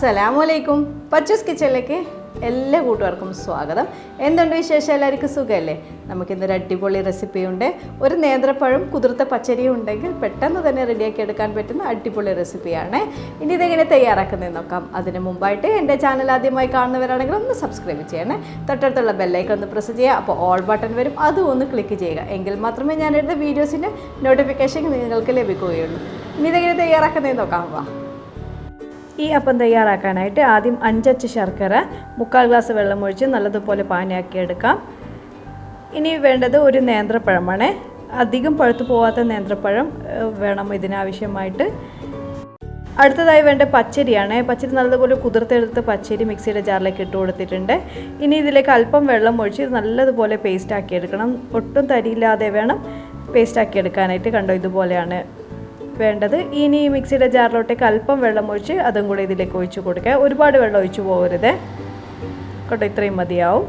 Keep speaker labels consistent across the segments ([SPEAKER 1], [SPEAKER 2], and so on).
[SPEAKER 1] അസ്സലാമലൈക്കും പച്ചസ് കിച്ചണിലേക്ക് എല്ലാ കൂട്ടുകാർക്കും സ്വാഗതം. എന്തുണ്ട് വിശേഷം? എല്ലാവർക്കും സുഖമല്ലേ? നമുക്കിന്നൊരു അടിപൊളി റെസിപ്പി ഉണ്ട്. ഒരു നേന്ത്രപ്പഴം കുതിർത്ത പച്ചരിയും ഉണ്ടെങ്കിൽ പെട്ടെന്ന് തന്നെ റെഡിയാക്കി എടുക്കാൻ പറ്റുന്ന അടിപൊളി റെസിപ്പിയാണ് ഇനി ഇതെങ്ങനെ തയ്യാറാക്കുന്നത് നോക്കാം. അതിന് മുമ്പായിട്ട് എന്റെ ചാനൽ ആദ്യമായി കാണുന്നവരാണെങ്കിൽ ഒന്ന് സബ്സ്ക്രൈബ് ചെയ്യണേ. തൊട്ടടുത്തുള്ള ബെല്ലൈക്കൺ ഒന്ന് പ്രസ് ചെയ്യുക. അപ്പോൾ ഓൾ ബട്ടൺ വരും. അതും ഒന്ന് ക്ലിക്ക് ചെയ്യുക. എങ്കിൽ മാത്രമേ ഞാൻ എടുത്ത വീഡിയോസിന്റെ നോട്ടിഫിക്കേഷൻ നിങ്ങൾക്ക് ലഭിക്കുകയുള്ളൂ. ഇനി ഇതെങ്ങനെ തയ്യാറാക്കുന്നത് നോക്കാം. വാ. ഈ അപ്പം തയ്യാറാക്കാനായിട്ട് ആദ്യം അഞ്ചച്ച് ശർക്കര മുക്കാൽ ഗ്ലാസ് വെള്ളം ഒഴിച്ച് നല്ലതുപോലെ പാനിയാക്കി എടുക്കാം. ഇനി വേണ്ടത് ഒരു നേന്ത്രപ്പഴമാണ്. അധികം പഴുത്തു പോവാത്ത നേന്ത്രപ്പഴം വേണം ഇതിനാവശ്യമായിട്ട്. അടുത്തതായി വേണ്ട പച്ചരിയാണ്. പച്ചരി നല്ലതുപോലെ കുതിർത്തെടുത്ത് പച്ചരി മിക്സിയുടെ ജാറിലേക്ക് ഇട്ട് കൊടുത്തിട്ടുണ്ട്. ഇനി ഇതിലേക്ക് അല്പം വെള്ളം ഒഴിച്ച് നല്ലതുപോലെ പേസ്റ്റ് ആക്കി എടുക്കണം. ഒട്ടും തരിയില്ലാതെ വേണം പേസ്റ്റ് ആക്കി എടുക്കാനായിട്ട്. കണ്ടോ ഇതുപോലെയാണ് വേണ്ടത്. ഇനി മിക്സിയുടെ ജാറിലോട്ടേക്ക് അല്പം വെള്ളം ഒഴിച്ച് അതും കൂടെ ഇതിലേക്ക് ഒഴിച്ച് കൊടുക്കുക. ഒരുപാട് വെള്ളം ഒഴിച്ച് പോകരുത്. കേട്ടോ ഇത്രയും മതിയാവും.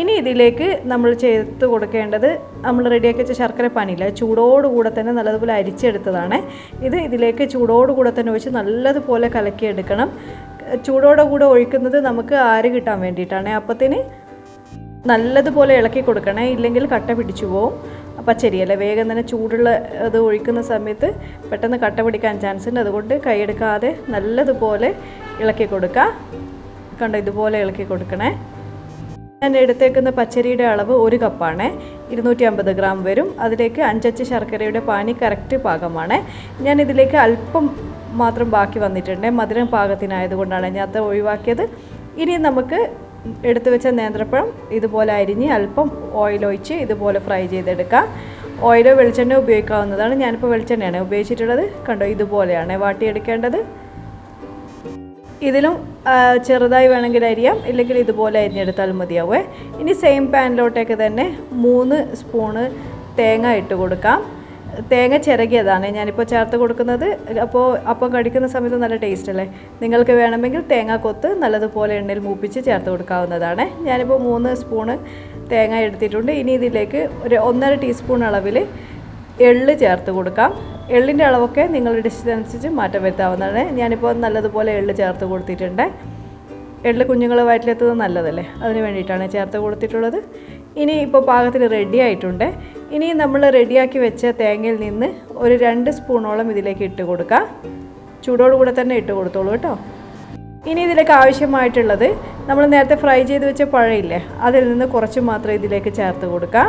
[SPEAKER 1] ഇനി ഇതിലേക്ക് നമ്മൾ ചേർത്ത് കൊടുക്കേണ്ടത് നമ്മൾ റെഡിയാക്കി വെച്ച ശർക്കര പാനിയില്ല. ചൂടോടുകൂടെ തന്നെ നല്ലതുപോലെ അരിച്ചെടുത്തതാണ്. ഇത് ഇതിലേക്ക് ചൂടോടുകൂടെ തന്നെ ഒഴിച്ച് നല്ലതുപോലെ കലക്കിയെടുക്കണം. ചൂടോടെ കൂടെ ഒഴിക്കുന്നത് നമുക്ക് ആര് കിട്ടാൻ വേണ്ടിയിട്ടാണ്? അപ്പത്തിന് നല്ലതുപോലെ ഇളക്കി കൊടുക്കണേ. ഇല്ലെങ്കിൽ കട്ട പിടിച്ചു പോവും. പച്ചരിയല്ല വേഗം തന്നെ ചൂടുള്ള അത് ഒഴിക്കുന്ന സമയത്ത് പെട്ടെന്ന് കട്ട പിടിക്കാൻ ചാൻസ് ഉണ്ട്. അതുകൊണ്ട് കൈയെടുക്കാതെ നല്ലതുപോലെ ഇളക്കി കൊടുക്കുക കണ്ടോ ഇതുപോലെ ഇളക്കി കൊടുക്കണേ. ഞാൻ എടുത്തേക്കുന്ന പച്ചരിയുടെ അളവ് ഒരു കപ്പാണ്. ഇരുന്നൂറ്റി അമ്പത് ഗ്രാം വരും. അതിലേക്ക് അഞ്ചച്ച് ശർക്കരയുടെ പാനി കറക്റ്റ് പാകമാണ്. ഞാൻ ഇതിലേക്ക് അല്പം മാത്രം ബാക്കി വന്നിട്ടുണ്ട്. മധുരം പാകത്തിനായതുകൊണ്ടാണ് ഞാൻ അത് ഒഴിവാക്കിയത്. ഇനി നമുക്ക് എടുത്തു വെച്ച നേന്ത്രപ്പഴം ഇതുപോലെ അരിഞ്ഞ് അല്പം ഓയിൽ ഒഴിച്ച് ഇതുപോലെ ഫ്രൈ ചെയ്തെടുക്കാം. ഓയിലോ വെളിച്ചെണ്ണ ഉപയോഗിക്കാവുന്നതാണ്. ഞാനിപ്പോൾ വെളിച്ചെണ്ണയാണ് ഉപയോഗിച്ചിട്ടുള്ളത്. കണ്ടോ ഇതുപോലെയാണ് വാട്ടിയെടുക്കേണ്ടത്. ഇതിലും ചെറുതായി വേണമെങ്കിൽ അരിയാം ഇല്ലെങ്കിൽ ഇതുപോലെ അരിഞ്ഞെടുത്താൽ മതിയാവേ. ഇനി സെയിം പാനിലോട്ടേക്ക് തന്നെ മൂന്ന് സ്പൂണ് തേങ്ങ ഇട്ട് കൊടുക്കാം. തേങ്ങ ചിരകിയതാണ്. ഞാനിപ്പോൾ ചേർത്ത് കൊടുക്കുന്നത് അപ്പോൾ അപ്പം കടിക്കുന്ന സമയത്ത് നല്ല ടേസ്റ്റ് അല്ലേ? നിങ്ങൾക്ക് വേണമെങ്കിൽ തേങ്ങ കൊത്ത് നല്ലതുപോലെ എണ്ണയിൽ മൂപ്പിച്ച് ചേർത്ത് കൊടുക്കാവുന്നതാണ്. ഞാനിപ്പോൾ മൂന്ന് സ്പൂണ് തേങ്ങ എടുത്തിട്ടുണ്ട്. ഇനി ഇതിലേക്ക് ഒരു ഒന്നര ടീസ്പൂൺ അളവിൽ എള്ള് ചേർത്ത് കൊടുക്കാം. എള്ളിന്റെ അളവൊക്കെ നിങ്ങളുടെ ഡിഷിനനുസരിച്ച് മാറ്റം വരുത്താവുന്നതാണ്. ഞാനിപ്പോൾ നല്ലതുപോലെ എള്ള് ചേർത്ത് കൊടുത്തിട്ടുണ്ട്. എള്ള് കുഞ്ഞുങ്ങൾ വയറ്റിലെത്തുന്നത് നല്ലതല്ലേ? അതിന് വേണ്ടിയിട്ടാണ് ചേർത്ത് കൊടുത്തിട്ടുള്ളത്. ഇനി ഇപ്പോൾ പാകത്തിന് റെഡി ആയിട്ടുണ്ട്. ഇനി നമ്മൾ റെഡിയാക്കി വെച്ച തേങ്ങയിൽ നിന്ന് ഒരു രണ്ട് സ്പൂണോളം ഇതിലേക്ക് ഇട്ട് കൊടുക്കാം. ചൂടോടുകൂടെ തന്നെ ഇട്ട് കൊടുത്തോളൂ കേട്ടോ. ഇനി ഇതിലേക്ക് ആവശ്യമായിട്ടുള്ളത് നമ്മൾ നേരത്തെ ഫ്രൈ ചെയ്ത് വെച്ച പഴയില്ലേ അതിൽ നിന്ന് കുറച്ച് മാത്രം ഇതിലേക്ക് ചേർത്ത് കൊടുക്കാം.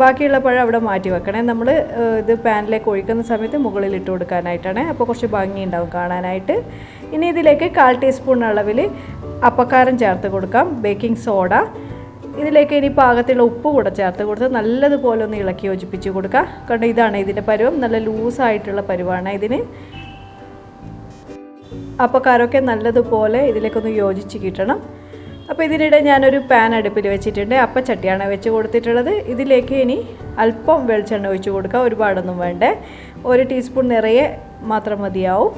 [SPEAKER 1] ബാക്കിയുള്ള പഴം അവിടെ മാറ്റി വെക്കണേ. നമ്മൾ ഇത് പാനിലേക്ക് ഒഴിക്കുന്ന സമയത്ത് മുകളിൽ ഇട്ട് കൊടുക്കാനായിട്ടാണ്. അപ്പോൾ കുറച്ച് ഭംഗി ഉണ്ടാവും കാണാനായിട്ട്. ഇനി ഇതിലേക്ക് കാൽ ടീസ്പൂൺ അളവിൽ അപ്പക്കാരം ചേർത്ത് കൊടുക്കാം. Baking soda. ഇതിലേക്ക് ഇനി പാകത്തിലുള്ള ഉപ്പ് കൂടെ ചേർത്ത് കൊടുത്ത് നല്ലതുപോലെ ഒന്ന് ഇളക്കി യോജിപ്പിച്ച് കൊടുക്കുക കണ്ടോ ഇതാണ് ഇതിന്റെ പരുവം. നല്ല ലൂസായിട്ടുള്ള പരുവാണ് ഇതിന്. അപ്പക്കാരമൊക്കെ നല്ലതുപോലെ ഇതിലേക്കൊന്ന് യോജിച്ച് കിട്ടണം. അപ്പോൾ ഇതിനിടെ ഞാനൊരു പാൻ അടുപ്പിൽ വെച്ചിട്ടുണ്ട്. അപ്പച്ചട്ടിയാണ് വെച്ച് കൊടുത്തിട്ടുള്ളത്. ഇതിലേക്ക് ഇനി അല്പം വെളിച്ചെണ്ണ ഒഴിച്ച് കൊടുക്കുക ഒരുപാടൊന്നും വേണ്ടേ. ഒരു ടീസ്പൂൺ നിറയെ മാത്രം മതിയാവും.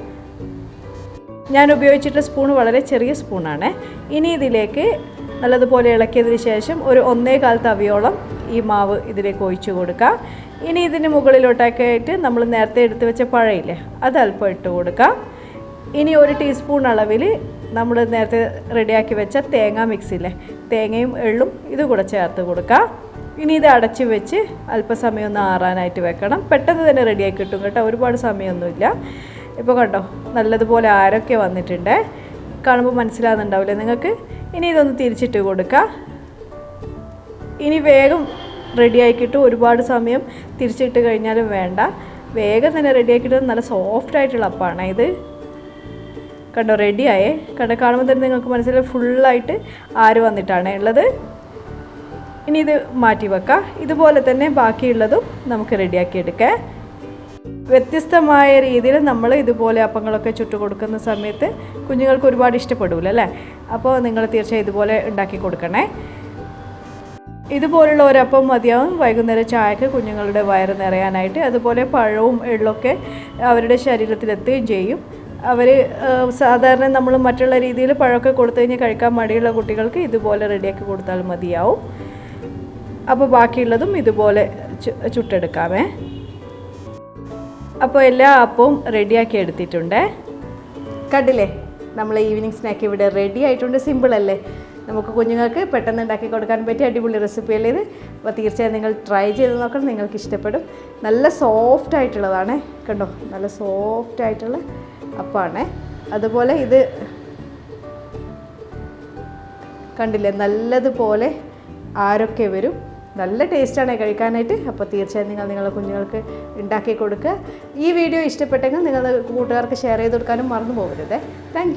[SPEAKER 1] ഞാൻ ഉപയോഗിച്ചിട്ട് സ്പൂൺ വളരെ ചെറിയ സ്പൂണാണ് ഇനി ഇതിലേക്ക് നല്ലതുപോലെ ഇളക്കിയതിന് ശേഷം ഒരു ഒന്നേ കാൽ തവിയോളം ഈ മാവ് ഇതിലേക്ക് ഒഴിച്ച് കൊടുക്കുക ഇനി ഇതിന് മുകളിലോട്ടൊക്കെ ആയിട്ട് നമ്മൾ നേരത്തെ എടുത്തു വെച്ച പഴയില്ലേ അത് അല്പം ഇട്ട് കൊടുക്കാം. ഇനി ഒരു ടീസ്പൂൺ അളവിൽ നമ്മൾ നേരത്തെ റെഡിയാക്കി വെച്ച തേങ്ങ മിക്സിലെ തേങ്ങയും എള്ളും ഇത് കൂടെ ചേർത്ത് കൊടുക്കാം. ഇനി ഇത് അടച്ച് വെച്ച് അല്പസമയം ഒന്ന് ആറാനായിട്ട് വെക്കണം. പെട്ടെന്ന് തന്നെ റെഡിയാക്കി കിട്ടും കേട്ടോ. ഒരുപാട് സമയമൊന്നുമില്ല. ഇപ്പോൾ കണ്ടോ നല്ലതുപോലെ ആരൊക്കെ വന്നിട്ടുണ്ട്. കാണുമ്പോൾ മനസ്സിലാകുന്നുണ്ടാവില്ലേ നിങ്ങൾക്ക്? ഇനി ഇതൊന്ന് തിരിച്ചിട്ട് കൊടുക്കുക ഇനി വേഗം റെഡിയായി കിട്ടും. ഒരുപാട് സമയം തിരിച്ചിട്ട് കഴിഞ്ഞാലും വേണ്ട. വേഗം തന്നെ റെഡിയാക്കിയിട്ട് നല്ല സോഫ്റ്റ് ആയിട്ടുള്ള അപ്പമാണ് ഇത്. കണ്ടോ റെഡിയായേ കണ്ടോ കാണുമ്പോൾ തന്നെ നിങ്ങൾക്ക് മനസ്സിലായി ഫുള്ളായിട്ട് ആര് വന്നിട്ടാണ് ഉള്ളത്. ഇനി ഇത് മാറ്റി വെക്കാം. ഇതുപോലെ തന്നെ ബാക്കിയുള്ളതും നമുക്ക് റെഡിയാക്കി എടുക്കാം. വ്യത്യസ്തമായ രീതിയിൽ നമ്മൾ ഇതുപോലെ അപ്പങ്ങളൊക്കെ ചുട്ടു കൊടുക്കുന്ന സമയത്ത് കുഞ്ഞുങ്ങൾക്ക് ഒരുപാട് ഇഷ്ടപ്പെടില്ല അല്ലേ? അപ്പോൾ നിങ്ങൾ തീർച്ചയായും ഇതുപോലെ ഉണ്ടാക്കി കൊടുക്കണേ. ഇതുപോലുള്ള ഒരപ്പം മതിയാവും. വൈകുന്നേരം ചായക്ക് കുഞ്ഞുങ്ങളുടെ വയറ് നിറയാനായിട്ട് അതുപോലെ പഴവും എള്ളൊക്കെ അവരുടെ ശരീരത്തിലെത്തുകയും ചെയ്യും. അവർ സാധാരണ നമ്മൾ മറ്റുള്ള രീതിയിൽ പഴമൊക്കെ കൊടുത്തു കഴിഞ്ഞാൽ കഴിക്കാൻ മടിയുള്ള കുട്ടികൾക്ക് ഇതുപോലെ റെഡിയാക്കി കൊടുത്താൽ മതിയാവും. അപ്പോൾ ബാക്കിയുള്ളതും ഇതുപോലെ ചുട്ടെടുക്കാമേ. അപ്പോൾ എല്ലാ അപ്പവും റെഡിയാക്കി എടുത്തിട്ടുണ്ട്. കണ്ടില്ലേ? നമ്മൾ ഈവനിങ് സ്നാക്ക് ഇവിടെ റെഡി ആയിട്ടുണ്ട്. സിമ്പിൾ അല്ലേ? നമുക്ക് കുഞ്ഞുങ്ങൾക്ക് പെട്ടെന്ന് ഉണ്ടാക്കി കൊടുക്കാൻ പറ്റിയ അടിപൊളി റെസിപ്പി അല്ലേ ഇത്? അപ്പോൾ തീർച്ചയായും നിങ്ങൾ ട്രൈ ചെയ്ത് നോക്കണം. നിങ്ങൾക്ക് ഇഷ്ടപ്പെടും. നല്ല സോഫ്റ്റ് ആയിട്ടുള്ളതാണ്. കണ്ടോ? നല്ല സോഫ്റ്റ് ആയിട്ടുള്ള അപ്പമാണ് അതുപോലെ ഇത് കണ്ടില്ലേ നല്ലതുപോലെ ആരൊക്കെ വരും. നല്ല ടേസ്റ്റാണ് കഴിക്കാനായിട്ട്. അപ്പോൾ തീർച്ചയായും നിങ്ങൾ നിങ്ങളുടെ കുഞ്ഞുങ്ങൾക്ക് ഉണ്ടാക്കി കൊടുക്കുക. ഈ വീഡിയോ ഇഷ്ടപ്പെട്ടെങ്കിൽ നിങ്ങൾ കൂട്ടുകാർക്ക് ഷെയർ ചെയ്ത് കൊടുക്കാനും മറന്നു പോകരുത്. താങ്ക്